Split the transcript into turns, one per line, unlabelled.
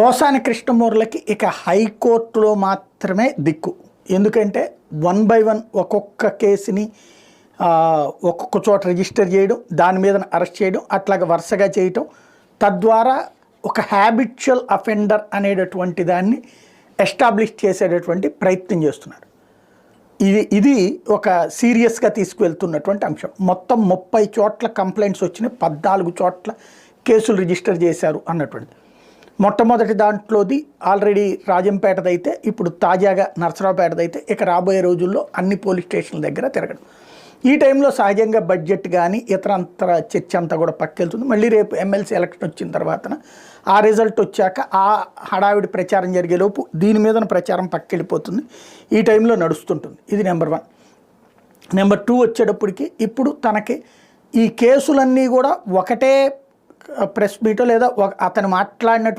పోసాని కృష్ణమూర్లకి ఇక హైకోర్టులో మాత్రమే దిక్కు. ఎందుకంటే వన్ బై వన్ ఒక్కొక్క కేసుని ఒక్కొక్క చోట రిజిస్టర్ చేయడం దాని మీద అరెస్ట్ చేయడం అట్లాగా వరుసగా చేయటం తద్వారా ఒక హ్యాబిచువల్ అఫెండర్ అనేటటువంటి దాన్ని ఎస్టాబ్లిష్ చేసేటటువంటి ప్రయత్నం చేస్తున్నారు. ఇది ఇది ఒక సీరియస్గా తీసుకువెళ్తున్నటువంటి అంశం. మొత్తం ముప్పై చోట్ల కంప్లైంట్స్ వచ్చినాయి పద్నాలుగు చోట్ల కేసులు రిజిస్టర్ చేశారు అన్నటువంటి మొట్టమొదటి దాంట్లోది ఆల్రెడీ రాజంపేటదైతే ఇప్పుడు తాజాగా నరసరావుపేటదైతే ఇక రాబోయే రోజుల్లో అన్ని పోలీస్ స్టేషన్ల దగ్గర తిరగడం. ఈ టైంలో సహజంగా బడ్జెట్ కానీ ఇతరంతర చర్చ అంతా కూడా పక్కెళ్తుంది. మళ్ళీ రేపు ఎమ్మెల్సీ ఎలక్షన్ వచ్చిన తర్వాత ఆ రిజల్ట్ వచ్చాక ఆ హడావిడి ప్రచారం జరిగేలోపు దీని మీద ప్రచారం పక్కెళ్ళిపోతుంది. ఈ టైంలో నడుస్తుంటుంది. ఇది నెంబర్ వన్. నెంబర్ టూ వచ్చేటప్పటికి ఇప్పుడు తనకి ఈ కేసులన్నీ కూడా ఒకటే ప్రెస్ మీటో లేదా అతను మాట్లాడినటువంటి